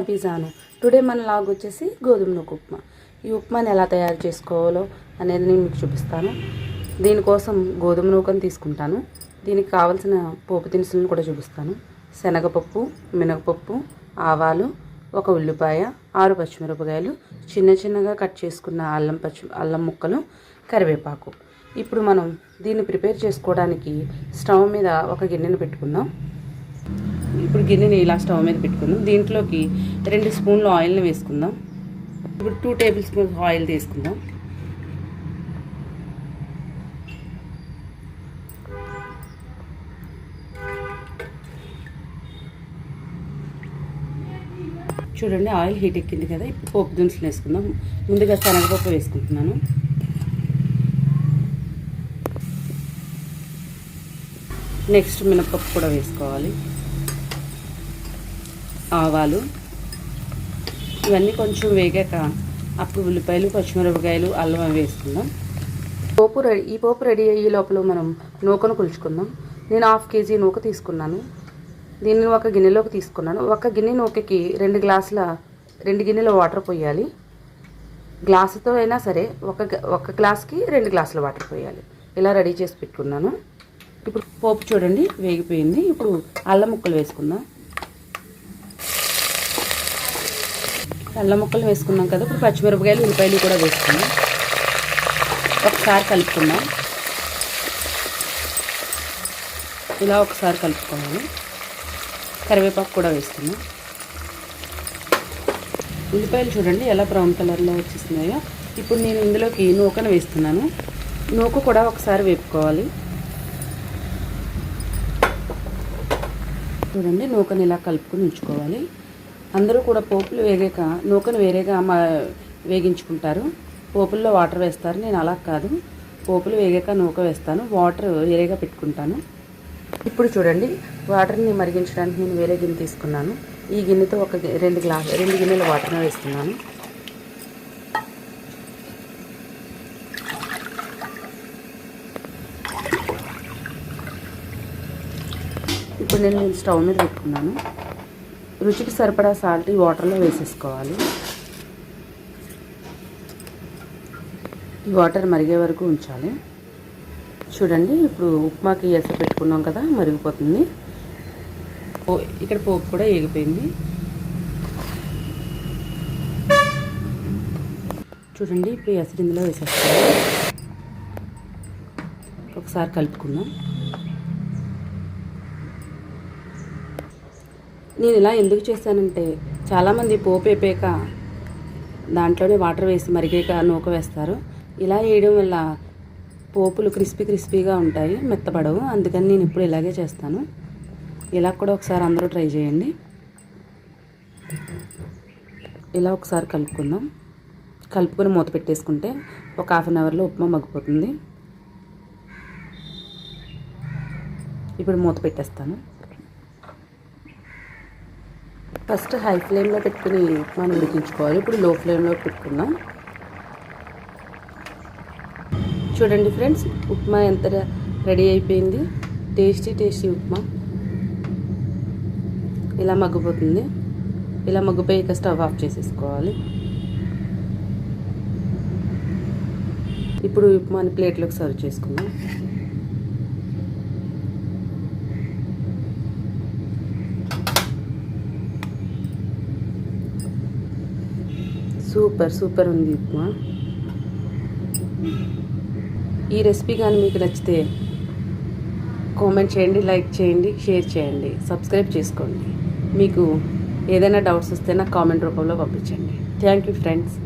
అభిజాను today మన log వచ్చేసి గోధుమ నూక ఉప్మా. ఈ ఉప్మాని ఎలా తయారు చేసుకోవాలో అనేది నేను మీకు చూపిస్తాను. దీనికోసం గోధుమ నూకను తీసుకుంటాను. దీనికి కావలసిన పోపు దినుసులను కూడా చూపిస్తాను. శనగపప్పు మినగపప్పు ఆవాలు ఒక ఉల్లిపాయ ఆరు పచ్చిమిరపకాయలు చిన్న చిన్నగా కట్ చేసుకున్న అల్లం పచ్చి అల్లం ముక్కలు కరివేపాకు. ఇప్పుడు మనం దీన్ని ప్రిపేర్ చేసుకోవడానికి స్టవ్ మీద ఒక గిన్నెను పెట్టుకుందాం. ఇప్పుడు గిన్నెని ఇలా స్టవ్ మీద పెట్టుకుందాం. దీంట్లోకి రెండు స్పూన్లు ఆయిల్ని వేసుకుందాం. ఇప్పుడు టూ టేబుల్ స్పూన్స్ ఆయిల్ తీసుకుందాం. చూడండి ఆయిల్ హీట్ ఎక్కింది కదా. ఇప్పుడు పోపు దినుసులు వేసుకుందాం. ముందుగా శనగపప్పు వేసుకుంటున్నాను. నెక్స్ట్ మినపప్పు కూడా వేసుకోవాలి. ఆవాలు. ఇవన్నీ కొంచెం వేగాక అప్పుడు ఉల్లిపాయలు పచ్చిమిరపకాయలు అల్లం వేసుకుందాం. పోపు రెడీ ఈ పోపు రెడీ అయ్యే లోపల మనం నూకను కొలుచుకుందాం. నేను హాఫ్ కేజీ నూక తీసుకున్నాను. దీన్ని ఒక గిన్నెలోకి తీసుకున్నాను. ఒక గిన్నె నూకకి రెండు గ్లాసుల రెండు గిన్నెల వాటర్ పోయాలి. గ్లాసుతో అయినా సరే ఒక ఒక గ్లాస్కి రెండు గ్లాసుల వాటర్ పోయాలి. ఇలా రెడీ చేసి పెట్టుకున్నాను. ఇప్పుడు పోపు చూడండి వేగిపోయింది. ఇప్పుడు అల్లం ముక్కలు వేసుకుందాం. అల్లం ముక్కలు వేసుకున్నాం కదా ఇప్పుడు పచ్చిమిరపకాయలు ఉల్లిపాయలు కూడా వేసుకున్నాం. ఒకసారి కలుపుకుందాం. ఇలా ఒకసారి కలుపుకోవాలి. కరివేపాకు కూడా వేస్తున్నాం ఉల్లిపాయలు చూడండి ఎలా బ్రౌన్ కలర్లో వచ్చేస్తున్నాయో. ఇప్పుడు నేను ఇందులోకి నూకను వేస్తున్నాను. నూక కూడా ఒకసారి వేపుకోవాలి. చూడండి నూకను ఇలా కలుపుకొని ఉంచుకోవాలి. అందరూ కూడా పోపులు వేగాక నూకను వేరేగా మా వేగించుకుంటారు. పోపుల్లో వాటర్ వేస్తారు. నేను అలా కాదు. పోపులు వేగాక నూక వేస్తాను. వాటర్ వేరేగా పెట్టుకుంటాను. ఇప్పుడు చూడండి. వాటర్ని మరిగించడానికి నేను వేరే గిన్నె తీసుకున్నాను. ఈ గిన్నెతో ఒక రెండు గ్లాస్ రెండు గిన్నెల వాటర్ని వేస్తున్నాను. ఇప్పుడు నేను నేను స్టవ్ మీద పెట్టుకున్నాను. రుచికి సరిపడా సాల్ట్ ఈ వాటర్లో వేసేసుకోవాలి. ఈ వాటర్ మరిగే వరకు ఉంచాలి. చూడండి ఇప్పుడు ఉప్మాకి ఎస పెట్టుకున్నాం కదా మరిగిపోతుంది. పో- ఇక్కడ పోపు కూడా ఏగిపోయింది. చూడండి ఇప్పుడు ఎసరు ఇందులో వేసేస్తాను ఒకసారి కలుపుకుందాం. నేను ఇలా ఎందుకు చేశానంటే చాలామంది పోపు వేపాక దాంట్లోనే వాటర్ వేసి మరిగాక నూక వేస్తారు. ఇలా వేయడం వల్ల పోపులు క్రిస్పీ క్రిస్పీగా ఉంటాయి మెత్తపడవు అందుకని నేను ఇప్పుడు ఇలాగే చేస్తాను. ఇలా కూడా ఒకసారి అందరూ ట్రై చేయండి. ఇలా ఒకసారి కలుపుకుందాం. కలుపుకొని మూత పెట్టేసుకుంటే ఒక హాఫ్ అన్ అవర్లో ఉప్మా మగ్గిపోతుంది. ఇప్పుడు మూత పెట్టేస్తాను. ఫస్ట్ హై ఫ్లేమ్లో పెట్టుకుని ఉప్మాను ఉడికించుకోవాలి. ఇప్పుడు లో ఫ్లేమ్లో పెట్టుకుందాం. చూడండి ఫ్రెండ్స్ ఉప్మా ఎంత రెడీ అయిపోయింది. Tasty tasty upma. ఇలా మగ్గిపోతుంది. ఇలా మగ్గిపోయాక స్టవ్ ఆఫ్ చేసేసుకోవాలి. ఇప్పుడు ఉప్మాని ప్లేట్లోకి సర్వ్ చేసుకుందాం. సూపర్ సూపర్ ఉంది ఉప్మా. ఈ రెసిపీ కానీ మీకు నచ్చితే కామెంట్ చేయండి లైక్ చేయండి షేర్ చేయండి సబ్స్క్రైబ్ చేసుకోండి. మీకు ఏదైనా డౌట్స్ వస్తే నాకు కామెంట్ రూపంలో పంపించండి. Thank you friends.